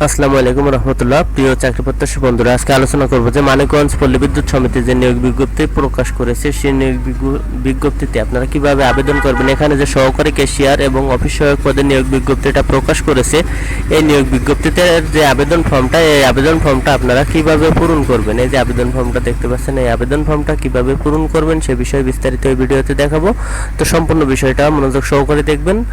আসসালামু আলাইকুম রহমতুল্লাহ। প্রিয় চাকরি প্রত্যাশী বন্ধুরা, আজকে আলোচনা করব যে মানিকগঞ্জ পল্লী বিদ্যুৎ সমিতি যে নিয়োগ বিজ্ঞপ্তি প্রকাশ করেছে, সেই নিয়োগ বিজ্ঞ- বিজ্ঞপ্তিতে আপনারা কীভাবে আবেদন করবেন? এখানে যে সহকারী ক্যাশিয়ার এবং অফিস সহায়ক পদে নিয়োগ বিজ্ঞপ্তিটা প্রকাশ করেছে, এই নিয়োগ বিজ্ঞপ্তিতে যে আবেদন ফর্মটা, এই আবেদন ফর্মটা আপনারা কীভাবে পূরণ করবেন? এই যে আবেদন ফর্মটা দেখতে পাচ্ছেন, এই আবেদন ফর্মটা কীভাবে পূরণ করবেন, সে বিষয়ে বিস্তারিত এই ভিডিওতে দেখাবো। তো সম্পূর্ণ বিষয়টা মনোযোগ সহকারে দেখবেন।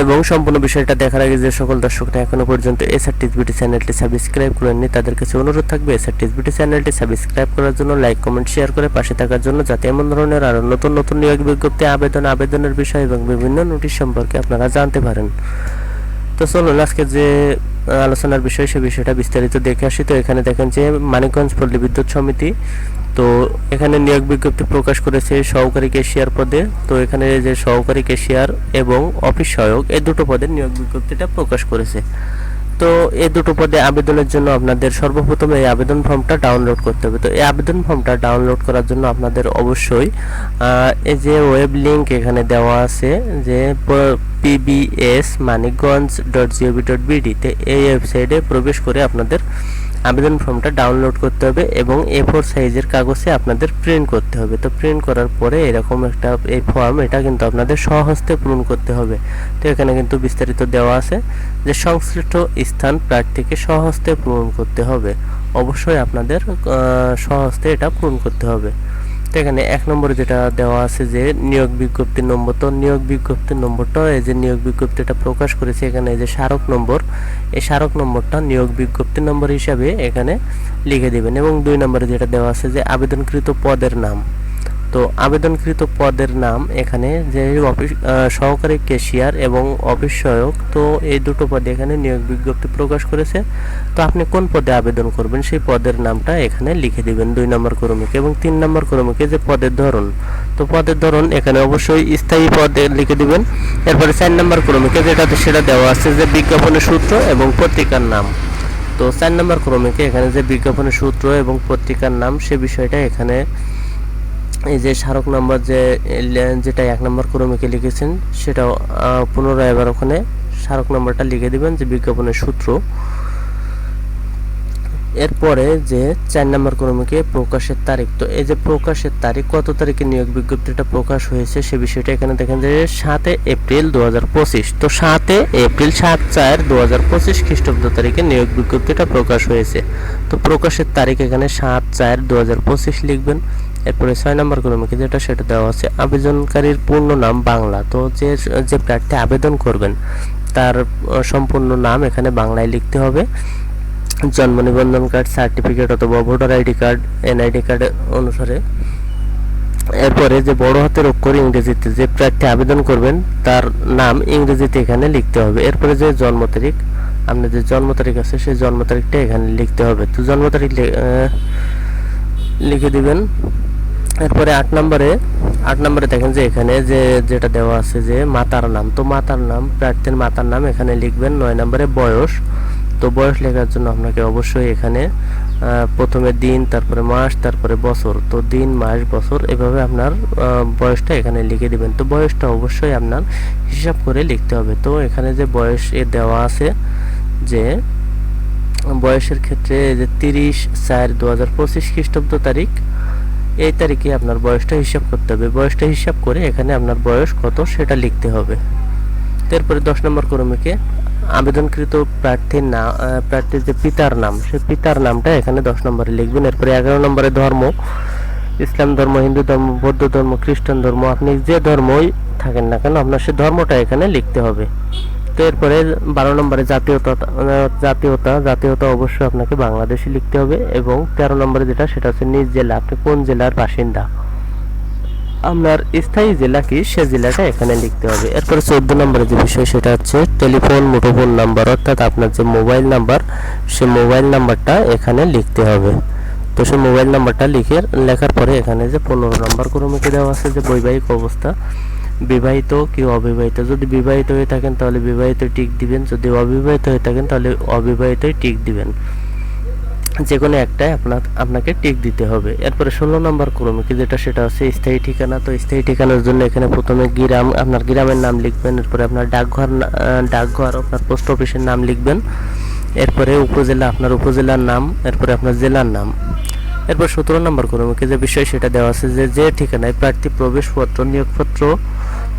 এবং সম্পূর্ণ বিষয়টা দেখার আগে যে সকল দর্শকরা এখনও পর্যন্ত এসআর টিসবিটি চ্যানেলটি সাবস্ক্রাইব করেননি তাদের কাছে অনুরোধ থাকবে এসআর টিসবিটি চ্যানেলটি সাবস্ক্রাইব করার জন্য লাইক কমেন্ট শেয়ার করে পাশে থাকার জন্য যাতে এমন ধরনের আরও নতুন নতুন নিয়োগ বিজ্ঞপ্তি, আবেদন, আবেদনের বিষয় এবং বিভিন্ন নোটিশ সম্পর্কে আপনারা জানতে পারেন। তো চলুন আজকে যে আলোচনার বিষয়, সে বিষয়টা বিস্তারিত দেখে আসি। তো এখানে দেখেন যে, মানিকগঞ্জ পল্লী বিদ্যুৎ সমিতি, তো এখানে নিয়োগ বিজ্ঞপ্তি প্রকাশ করেছে সহকারী কেশিয়ার পদে। তো এখানে যে সহকারী কেশিয়ার এবং অফিস সহায়ক, এই দুটো পদের নিয়োগ বিজ্ঞপ্তিটা প্রকাশ করেছে। তো এই দুটো পদে আবেদনের জন্য আপনাদের সর্বপ্রথম এই আবেদন ফর্মটা ডাউনলোড করতে হবে। তো এই আবেদন ফর্মটা ডাউনলোড করার জন্য আপনাদের অবশ্যই এই যে ওয়েব লিঙ্ক এখানে দেওয়া আছে যে PBS Manikganj dot gov dot বিডিতে এই ওয়েবসাইটে প্রবেশ করে আপনাদের আবেদন ফর্মটা ডাউনলোড করতে হবে এবং এ ফোর সাইজের কাগজে আপনাদের প্রিন্ট করতে হবে। তো প্রিন্ট করার পরে এরকম একটা এই ফর্ম এটা কিন্তু আপনাদের স্বহস্তে পূরণ করতে হবে। তো এখানে কিন্তু বিস্তারিত দেওয়া আছে যে সংশ্লিষ্ট স্থান প্রার্থীকে স্বহস্তে পূরণ করতে হবে। অবশ্যই আপনাদের স্বহস্তে এটা পূরণ করতে হবে। তো এখানে এক নম্বরে যেটা দেওয়া আছে যে নিয়োগ বিজ্ঞপ্তির নম্বর, তো নিয়োগ বিজ্ঞপ্তির নম্বরটা, এই যে নিয়োগ বিজ্ঞপ্তিটা প্রকাশ করেছে এখানে যে স্মারক নম্বর, এই স্মারক নম্বরটা নিয়োগ বিজ্ঞপ্তির নম্বর হিসাবে এখানে লিখে দিবেন। এবং দুই নম্বরে যেটা দেওয়া আছে যে আবেদনকৃত পদের নাম। তো আবেদনকৃত পদের নাম এখানে যে অফিস সহকারী ক্যাশিয়ার এবং অফিস সহায়ক, তো এই দুটো পদে এখানে নিয়োগ বিজ্ঞপ্তি প্রকাশ করেছে। তো আপনি কোন পদে আবেদন করবেন, সেই পদের নামটা এখানে লিখে দিবেন, দুই নম্বর কর্মীকে এবং তিন নম্বর কর্মীকে যে পদের ধরন। তো পদের ধরন এখানে অবশ্যই স্থায়ী পদে লিখে দিবেন। এরপরে চার নম্বর কর্মীকে যেটা সেটা দেওয়া আছে যে বিজ্ঞাপনের সূত্র এবং পত্রিকার নাম। তো চার নম্বর ক্রমিকে এখানে যে বিজ্ঞাপনের সূত্র এবং পত্রিকার নাম সে বিষয়টা এখানে এই যে স্মারক নাম্বার যে যেটা এক নম্বর ক্রমিকে লিখেছেন আহ, পুনরায় এবার ওখানে স্মারক নাম্বারটা লিখে দিবেন যে বিজ্ঞাপনের সূত্র। এরপরে যে চার নম্বর ক্রমিকে প্রকাশের তারিখ। তো এই যে প্রকাশের তারিখ কত তারিখে নিয়োগ বিজ্ঞপ্তিটা প্রকাশ হয়েছে সে বিষয়টা এখানে দেখেন যে সাতে এপ্রিল দু হাজার পঁচিশ। তো সাতে এপ্রিল সাত চার দু হাজার পঁচিশ খ্রিস্টাব্দ তারিখে নিয়োগ বিজ্ঞপ্তিটা প্রকাশ হয়েছে। তো প্রকাশের তারিখ এখানে সাত চার দু লিখবেন। এরপরে ছয় নম্বর ক্রমিকে যেটা সেটা দেওয়া আছে, আবেদনকারীর পূর্ণ নাম বাংলা। তো যে যে প্রার্থী আবেদন করবেন, তার সম্পূর্ণ নাম এখানে বাংলায় লিখতে হবে। জন্ম নিবন্ধন কার্ড, সার্টিফিকেট অথবা voter ID card, NID card অনুসারে। এরপরে যে বড় হাতের অক্ষর ইংরেজিতে যে প্রার্থী আবেদন করবেন, তার নাম ইংরেজিতে এখানে লিখতে হবে। এরপরে যে জন্ম তারিখ, আপনার যে জন্ম তারিখ আছে, সেই জন্ম তারিখটা এখানে লিখতে হবে। তো জন্ম তারিখ লিখে দিবেন। এরপরে আট নম্বরে আট নম্বরে দেখেন যে এখানে যে যেটা দেওয়া আছে যে মাতার নাম। তো মাতার নাম, প্রার্থীর মাতার নাম এখানে লিখবেন। নয় নম্বরে বয়স। তো বয়স লেখার জন্য আপনাকে অবশ্যই এখানে প্রথমে দিন, তারপরে মাস, তারপরে বছর। তো দিন, মাস, বছর এভাবে আপনার বয়সটা এখানে লিখে দিবেন। তো বয়সটা অবশ্যই আপনার হিসাব করে লিখতে হবে। তো এখানে যে বয়স এ দেওয়া আছে যে, বয়সের ক্ষেত্রে যে তিরিশ চার দু হাজার পঁচিশ খ্রিস্টাব্দ তারিখ এই তারিখে আপনার বয়সটা হিসাব করতে হবে। বয়সটা হিসাব করে এখানে আপনার বয়স কত সেটা লিখতে হবে। তারপরে দশ নম্বর কর্মীকে আবেদনকৃত প্রার্থীর না প্রার্থীর যে পিতার নাম সে পিতার নামটা এখানে দশ নম্বরে লিখবেন। এরপরে এগারো নম্বরে ধর্ম, ইসলাম ধর্ম, হিন্দু ধর্ম, বৌদ্ধ ধর্ম, খ্রিস্টান ধর্ম, আপনি যে ধর্মই থাকেন না কেন, আপনার সে ধর্মটা এখানে লিখতে হবে। তো এরপরে বারো নম্বরে জাতীয়তা জাতীয়তা জাতীয়তা অবশ্যই আপনাকে বাংলাদেশে লিখতে হবে এবং তেরো নম্বরে যেটা, সেটা হচ্ছে নিজ জেলা। আপনি কোন জেলার বাসিন্দা? আপনার স্থায়ী জেলা কি? সে জেলাটা এখানে লিখতে হবে। এরপরে চোদ্দ নম্বরে যে বিষয়, সেটা হচ্ছে টেলিফোন, মুঠোফোন নাম্বার, অর্থাৎ আপনার যে মোবাইল নাম্বার, সে মোবাইল নাম্বারটা এখানে লিখতে হবে। তো সেই মোবাইল নাম্বারটা লিখে লেখার পরে এখানে যে পনেরো নম্বর ক্রমিকে দেওয়া আছে, যে বৈবাহিক অবস্থা বিবাহিত কি অবিবাহিত। যদি বিবাহিত হয়ে থাকেন, তাহলে বিবাহিত টিক দিবেন। যদি অবিবাহিত হয়ে থাকেন, তাহলে অবিবাহিতই টিক দিবেন। যে কোনো একটাই আপনার আপনাকে টিক দিতে হবে। এরপরে ষোলো নম্বর ক্রমিকে যেটা, সেটা হচ্ছে স্থায়ী ঠিকানা। তো স্থায়ী ঠিকানার জন্য এখানে প্রথমে গ্রাম, আপনার গ্রামের নাম লিখবেন। এরপরে আপনার ডাকঘর ডাকঘর, আপনার পোস্ট অফিসের নাম লিখবেন। এরপরে উপজেলা, আপনার উপজেলার নাম, এরপরে আপনার জেলার নাম। এরপর সতেরো নম্বর ক্রমিকে যে বিষয়, সেটা দেওয়া আছে যে যে ঠিকানায় প্রার্থী প্রবেশপত্র, নিয়োগপত্র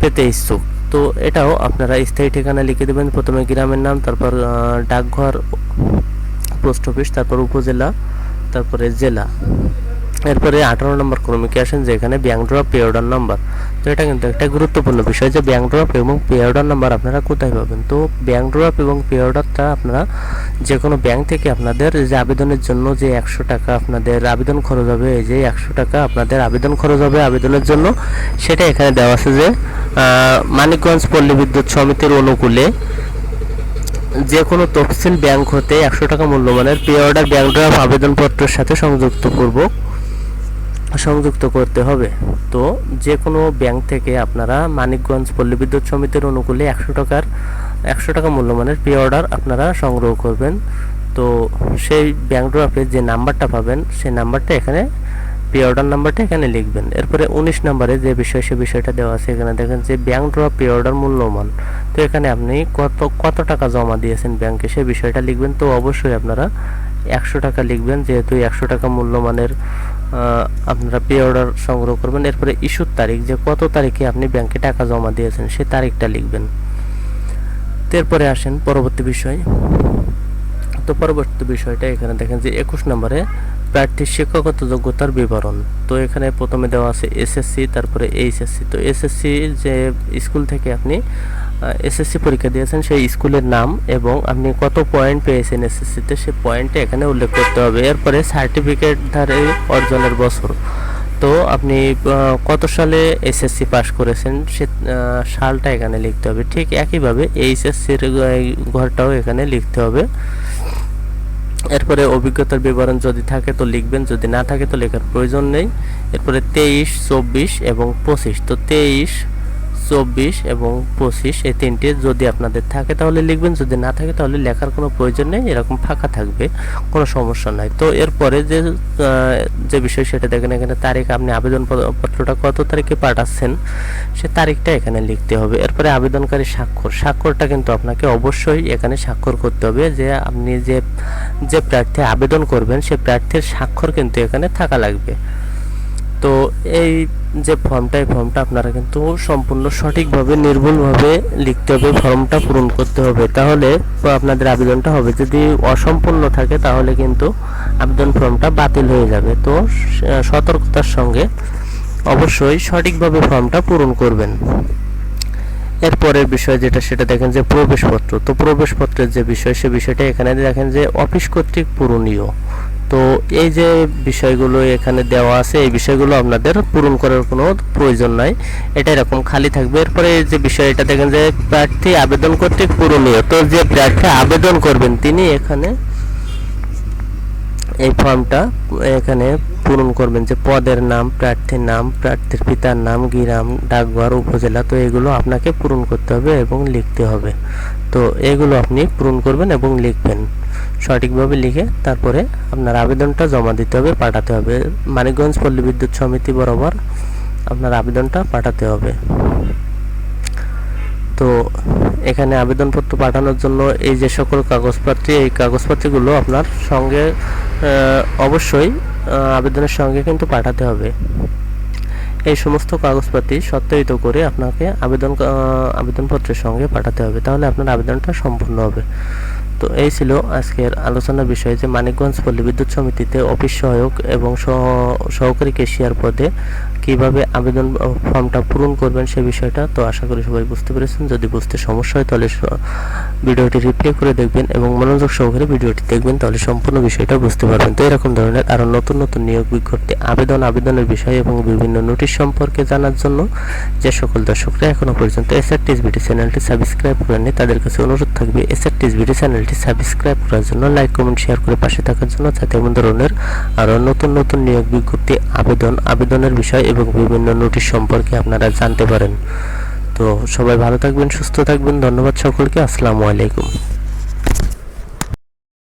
পেতে ইচ্ছুক। তো এটাও আপনারা স্থায়ী ঠিকানা লিখে দেবেন। প্রথমে গ্রামের নাম, তারপর ডাকঘর, পোস্ট অফিস, তারপর উপজেলা, তারপরে জেলা। এরপরে আঠারো নম্বর ক্রমিকে আসেন, যেখানে bank draft pay order number. তো এটা কিন্তু একটা গুরুত্বপূর্ণ বিষয় যে ব্যাঙ্ক ড্রপ এবং পে অর্ডার নাম্বার আপনারা কোথায় পাবেন। তো ব্যাংক ড্রপ এবং পে অর্ডারটা আপনারা যে কোনো ব্যাংক থেকে আপনাদের যে আবেদনের জন্য যে একশো টাকা আপনাদের আবেদন খরচ হবে, এই যে একশো টাকা আপনাদের আবেদন খরচ হবে আবেদনের জন্য, সেটা এখানে দেওয়া আছে যে মানিকগঞ্জ পল্লী বিদ্যুৎ সমিতির অনুকূলে যে কোনো তফসিল ব্যাংক হতে একশো টাকা মূল্যমানের পে অর্ডার ব্যাংক ড্রাফট আবেদনপত্রের সাথে সংযুক্ত পূর্বক সংযুক্ত করতে হবে। তো যে কোনো ব্যাংক থেকে আপনারা মানিকগঞ্জ পল্লী বিদ্যুৎ সমিতির অনুকূলে একশো টাকার, একশো টাকা মূল্যমানের পে অর্ডার আপনারা সংগ্রহ করবেন। তো সেই ব্যাংক ড্রাফে যে নাম্বারটা পাবেন, সেই নাম্বারটা এখানে পে অর্ডার নাম্বারটা এখানে লিখবেন। এরপরে উনিশ নম্বরে যে বিষয়, সে বিষয়টা দেওয়া আছে। এখানে দেখেন যে ব্যাংক ড্রপ পে অর্ডার মূল্যমান। তো এখানে আপনি কত কত টাকা জমা দিয়েছেন ব্যাংকে সে বিষয়টা লিখবেন। তো অবশ্যই আপনারা একশো টাকা লিখবেন, যেহেতু একশো টাকা মূল্যমানের আপনারা পে অর্ডার সংগ্রহ করবেন। এরপরে ইস্যুর তারিখ, যে কত তারিখে আপনি ব্যাংকে টাকা জমা দিয়েছেন সে তারিখটা লিখবেন। এরপরে আসেন পরবর্তী বিষয়। তো পরবর্তী বিষয়টা এখানে দেখেন যে একুশ নম্বরে প্রার্থীর শিক্ষাগত যোগ্যতার বিবরণ। তো এখানে প্রথমে দেওয়া আছে এসএসসি তারপরে এইচএসসি তো এসএসসি যে স্কুল থেকে আপনি এসএসসি পরীক্ষা দিয়েছেন সেই স্কুলের নাম এবং আপনি কত পয়েন্ট পেয়েছেন এসএসসিতে সে পয়েন্টটা এখানে উল্লেখ করতে হবে। এরপরে সার্টিফিকেট ধারে অর্জনের বছর। তো আপনি কত সালে এসএসসি পাস করেছেন সে সালটা এখানে লিখতে হবে। ঠিক একইভাবে এইচএসসির ঘরটাও এখানে লিখতে হবে। এরপরে অভিজ্ঞতার বিবরণ যদি থাকে তো লিখবেন, যদি না থাকে তো লেখার প্রয়োজন নেই। এরপরে তেইশ, চব্বিশ এবং পঁচিশ। তো তেইশ চব্বিশ এবং পঁচিশ, এই তিনটে যদি আপনাদের থাকে তাহলে লিখবেন, যদি না থাকে তাহলে লেখার কোনো প্রয়োজন নেই, এরকম ফাঁকা থাকবে, কোনো সমস্যা নাই। তো এরপরে যে যে বিষয় সেটা দেখেন, এখানে তারিখ, আপনি আবেদন পত্রটা কত তারিখে পাঠাচ্ছেন, সে তারিখটা এখানে লিখতে হবে। এরপরে আবেদনকারী স্বাক্ষর, স্বাক্ষরটা কিন্তু আপনাকে অবশ্যই এখানে স্বাক্ষর করতে হবে যে, আপনি যে যে প্রার্থী আবেদন করবেন, সে প্রার্থীর স্বাক্ষর কিন্তু এখানে থাকা লাগবে। তো এই যে ফর্মটা এই ফর্মটা আপনারা কিন্তু সম্পূর্ণ সঠিকভাবে, নির্ভুলভাবে লিখতে হবে ফর্মটা পূরণ করতে হবে। তাহলে আপনাদের আবেদনটা হবে। যদি অসম্পূর্ণ থাকে, তাহলে কিন্তু আবেদন ফর্মটা বাতিল হয়ে যাবে। তো সতর্কতার সঙ্গে অবশ্যই সঠিকভাবে ফর্মটা পূরণ করবেন। এরপরের বিষয় যেটা, সেটা দেখেন যে প্রবেশপত্র। তো প্রবেশপত্রের যে বিষয়, সে বিষয়টা এখানে দেখেন যে অফিস কর্তৃক পূরণীয়। তো এই যে বিষয়গুলো এখানে দেওয়া আছে, এই বিষয়গুলো আপনাদের পূরণ করার কোনো প্রয়োজন নাই। এটা এরকম খালি থাকবে। এরপরে যে বিষয় এটা দেখেন যে প্রার্থী আবেদন কর্তৃক পূরণীয়। তো যে প্রার্থী আবেদন করবেন তিনি এখানে এই ফর্মটা এখানে পূরণ করবেন যে পদের নাম, প্রার্থীর নাম, প্রার্থীর পিতার নাম, গ্রাম, ডাকঘর, উপজেলা, তো এগুলো আপনাকে পূরণ করতে হবে এবং লিখতে হবে। তো এগুলো আপনি পূরণ করবেন এবং লিখবেন। সঠিকভাবে লিখে তারপরে আপনার আবেদনটা জমা দিতে হবে, পাঠাতে হবে। মানিকগঞ্জ পল্লী বিদ্যুৎ সমিতি বরাবর আপনার আবেদনটা পাঠাতে হবে। তো এখানে আবেদনপত্র পাঠানোর জন্য এই যে সকল কাগজপত্র, এই কাগজপত্রগুলো আপনার সঙ্গে অবশ্যই আবেদনের সঙ্গে কিন্তু পাঠাতে হবে। এই সমস্ত কাগজপাতি সত্যায়িত করে আপনাকে আবেদন আবেদনপত্রের সঙ্গে পাঠাতে হবে। তাহলে আপনার আবেদনটা সম্পূর্ণ হবে। তো এই ছিল আজকের আলোচনার বিষয় যে মানিকগঞ্জ পল্লী বিদ্যুৎ সমিতিতে অফিস সহায়ক এবং সহ- সহকারী কেশিয়ার পদে কীভাবে আবেদন ফর্মটা পূরণ করবেন সে বিষয়টা, তো আশা করি সবাই বুঝতে পেরেছেন। যদি বুঝতে সমস্যা হয়, তাহলে ভিডিওটি রিপ্লে করে দেখবেন এবং মনোযোগ সহকারে ভিডিওটি দেখবেন, তাহলে সম্পূর্ণ বিষয়টা বুঝতে পারবেন। তো এরকম ধরনের আরও নতুন নতুন নিয়োগ বিজ্ঞপ্তি, আবেদন, আবেদনের বিষয় এবং বিভিন্ন নোটিশ সম্পর্কে জানার জন্য যে সকল দর্শকরা এখনও পর্যন্ত এসআর টিসবিটি চ্যানেলটি সাবস্ক্রাইব করেননি, তাদের কাছে অনুরোধ থাকবে এসআর টিসবিটি চ্যানেলটি সাবস্ক্রাইব করার জন্য, লাইক, কমেন্ট, শেয়ার করে পাশে থাকার জন্য, যাতে এমন ধরনের আরও নতুন নতুন নিয়োগ বিজ্ঞপ্তি, আবেদন, আবেদনের বিষয় এবং বিভিন্ন নোটিশ সম্পর্কে আপনারা জানতে পারেন। তো সবাই ভালো থাকবেন, সুস্থ থাকবেন। ধন্যবাদ সকলকে। আসসালামু আলাইকুম।